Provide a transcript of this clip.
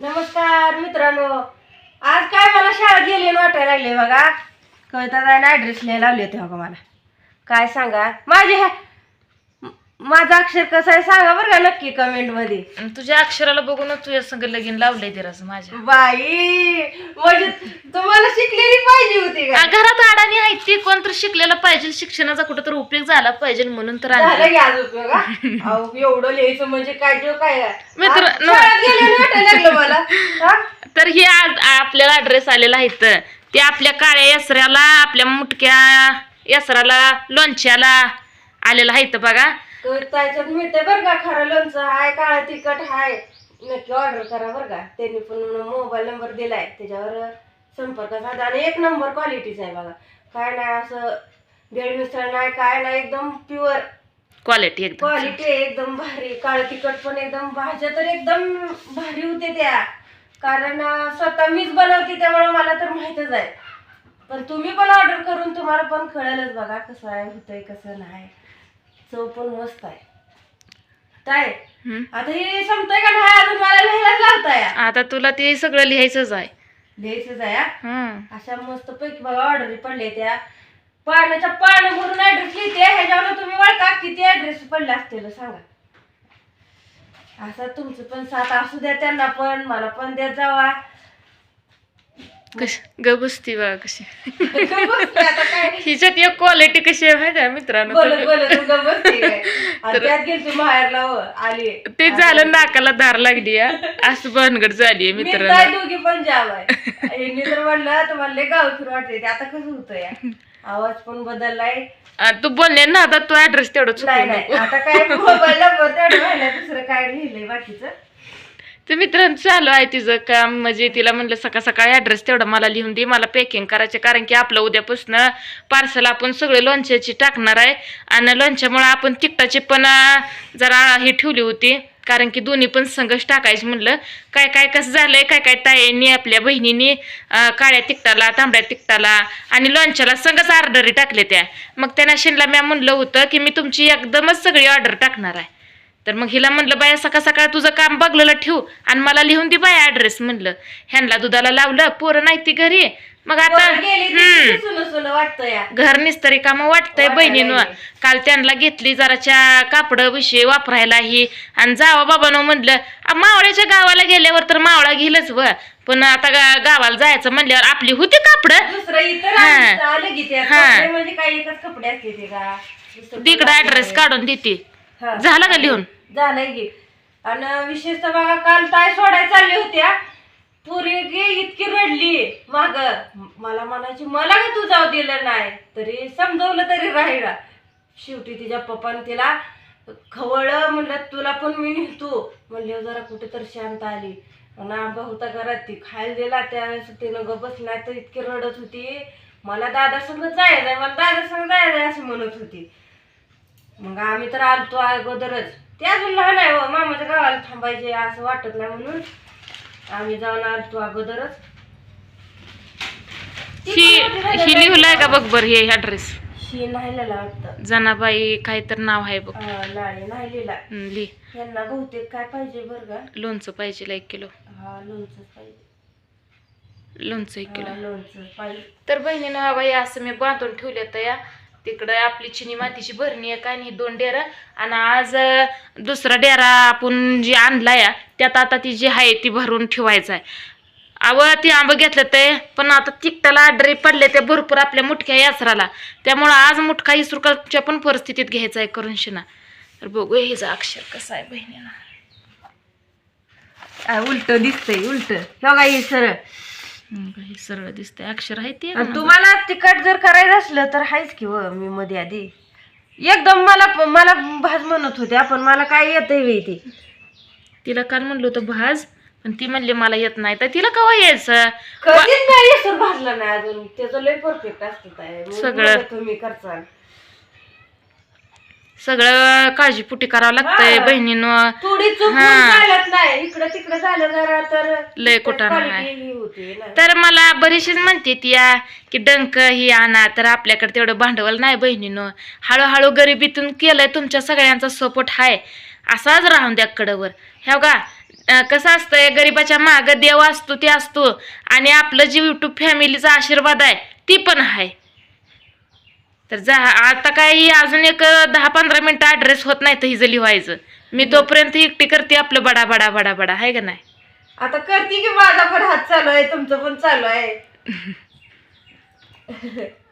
नमस्कार मित्रांनो आज काय मला शाळेत गेली वाटायला लागले बघा कविता जायला ॲड्रेस लिहायला लावले होते बघा मला काय सांगा माझे हे- म- माझं अक्षर कसं आहे सांगा बरं का नक्की कमेंटमध्ये तुझ्या अक्षराला बघूनच तुझ्या संग लगीन लावलंय तिरास माझ्या बाई म्हणजे तुम्हाला शिकलेली पाहिजे होती आ, का घरात अडाणी आहे ती कोणतर शिकलेलं पाहिजे शिक्षणाचा कुठं तर उपयोग झाला पाहिजे म्हणून तर आणलं. झालं की आज उपयोग हा? अहो, एवढं लिहायचं म्हणजे काय जो काय? मित्र- शाळेत वाटायला लागलं? तर हे आज आपल्याला ऍड्रेस आलेला आहे इथं. ते आपल्या काळ्या यसऱ्याला आपल्या मुटक्या यसराला लोणच्याला आलेला आहे इथं बघा. तर त्याच्यात मिळते बरं का खरं लोणचं. हाय काळा तिखट हाय. नक्की ऑर्डर करा बरं का. त्यांनी पण मोबाईल नंबर दिलाय. त्याच्यावर संपर्क साधा. आणि एक नंबर क्वालिटीचा आहे बघा. काय नाही असं बेड मिसळ नाही काय नाही एकदम प्युअर क्वालिटी एकदम क्वालिटी एकदम भारी. काळं तिखट पण एकदम भाज्या तर एकदम भारी होते त्या. कारण स्वतः मीच बनवते त्यामुळे मला तर माहीतच आहे. पण तुम्ही पण ऑर्डर करून तुम्हाला पण कळेलच बघा कसं आहे होतंय कसं नाही. चव पण मस्त आहे. काय. आता हे संपतंय का नाही अजून? मला लिहायलाच लावताय. आता तुला ते सगळं लिहायचंच आहे. लिहायचंच आहे हा. अशा मस्त पैकी बघा ऑर्डर पडले त्या. पाण्याच्या पान भरून ऍड्रेस लिहिते. ह्याच्यावर तुम्ही वळता किती ऍड्रेस पडले असतील सांगा. असं तुमचं पण साथ असू द्या त्यांना पण मला पण देत जावा. कशी? ग बसती बघा कशी. हिच्यात एक क्वालिटी कशी आहे माहिती आहे मित्रांनो? हो, आली ते झालं नाकाला धार लागली. असं बनगड झाली मी मित्रांनो. काय दोघी पण जाव आहे तर म्हणलं तुम्हाला लय वाटते ते आता कसं होतं या आवाज पण बदललाय. तू बोलले ना आता तू ऍड्रेस तेवढं नाही आता काय मोबाईल नंबर तेवढं राहिलं दुसरं काय लिहिलंय बाकीचं? तर मित्रांनो चालू आहे तिचं काम. म्हणजे तिला म्हणलं सकाळ सकाळी ॲड्रेस तेवढा मला लिहून दे मला पॅकिंग करायचे कारण की आपलं उद्यापासून पार्सल आपण सगळे लोणच्याची टाकणार आहे. आणि लोणच्यामुळे आपण तिकटाची पण जरा हे ठेवली होती. कारण की दोन्ही पण संघर्ष टाकायचे म्हणलं. काय काय कसं झालंय काय काय ताईंनी आपल्या बहिणीनी काळ्या तिकटाला तांबड्या तिकटाला आणि लोणच्याला संघच ऑर्डरी टाकले त्या. मग त्यांना शिनला मॅम म्हणलं होतं की मी तुमची एकदमच सगळी ऑर्डर टाकणार आहे. तर मग हिला म्हणलं बाया सकाळ सकाळ तुझं काम बघलेलं ठेवू आणि मला लिहून दे बाया ऍड्रेस म्हणलं. ह्यांना दुधाला लावलं पोरं नाही ती घरी. मग आता हम्म. या घर निस्तरी काम वाटतंय बहिणीनं. काल त्यांना घेतली जराच्या कापड विषयी वापरायला ही. आणि जावा बाबानं म्हणलं मावळ्याच्या गावाला गेल्यावर तर मावळा घेईलच व. पण आता गा- गावाला जायचं म्हणल्यावर आपली होती कापड. हा. तिकडं ऍड्रेस. काढून देते. झालं का लिहून? झालंय की. आणि विशेषतः बघा काल ताय सोडायला चालली होत्या. पुरी गी इतकी रडली माग. मला म्हणायची मला का तू जाऊ दिलं नाही? तरी समजवलं तरी राहिला. शेवटी तिच्या पप्पाने तिला खवळ म्हणलं तुला पण मी नेतो. म्हणले हो, जरा कुठे तर शांत आली. ना बहुता घरात ती खायला दिला त्यावेळेस तिनं ग बसला तर इतकी रडत होती. मला दादा संग जायचंय मला दादा संग जायचंय असं म्हणत होती. मग आम्ही तर आलतो अगोदरच. ते अजून लहान आहे हो मामाच्या गावाला थांबायचे असं वाटत नाही म्हणून. आम्ही जाऊन आलतो अगोदरच. ही ही लिहिलंय का बघ बर हे ऍड्रेस शी नाही लिहिला वाटतं. जनाबाई काय तर नाव आहे बघ. नाही लिहिला हं, लिह. यांना बहुतेक काय पाहिजे बरं का? लोणचं पाहिजे एक किलो. हा लोणचं पाहिजे. लोणचं एक किलो. हा, लोणचं पाहिजे. तर बहिणीनं बाई असं मी बांधून ठेवले तर या तिकडं आपली चिनी मातीची भरणी आहे आणि नाही दोन डेरा. आणि आज दुसरा डेरा आपण जी आणला या त्यात आता ती जी आहे ती भरून ठेवायचं आहे. अव ती आंबं घेतलं ते पण आता तिकटाला आडरे पडले ते भरपूर आपल्या मुटक्या यासराला. त्यामुळं आज मुटका इसरुकाच्या पण परिस्थितीत घ्यायचा आहे करून शिना. तर बघू हिचा अक्षर कसं आहे बहिणीला उलट दिसतंय उलट. हे बघा हे सरळ. हं, हे सरळ दिसतंय. अक्षर आहे ते आणि तुम्हाला तिखट जर करायचं असलं तर हायच की व मी मध्ये आधी. एकदम मला मला भाज म्हणत होते आपण मला काय येतंय बाई ते? तिला काल म्हणलं होतं भाज पण ती म्हणली मला येत नाही. तर तिला कवा यायचं? कधीच नाही येसूर भाजला नाही अजून. त्याचं लय परफेक्ट असतं सगळं. तुम्ही करचाल सगळं काळजीपुटी करावं लागतंय हा. बहिणीनं. थोडी चूक हा. चालत नाही. इकडं तिकडं झालं जरा तर लय कुटाणा quality आहे. ही होते ना. तर मला बरीचशीच म्हणते ती या की डंक ही आणा. तर आपल्याकडे तेवढं भांडवल नाही बहिणीनं. हळूहळू गरिबीतून केलंय तुमच्या सगळ्यांचा सपोर्ट हाय. असाच राहून द्या कडवर. ह्या का अं, कसं असतंय गरीबाच्या माग देव असतो ते असतो. आणि आपलं जे युट्यूब फॅमिलीचा आशीर्वाद आहे ती पण आहे. तर जा आता काही अजून एक दहा पंधरा मिनिटं ॲड्रेस होत नाही तर हिचं लिहायचं. मी तोपर्यंत एकटी करते आपलं बडा बडा बडा बडा आहे का नाही? आता करते की माझा पण हात चालू आहे तुमचं पण चालू आहे.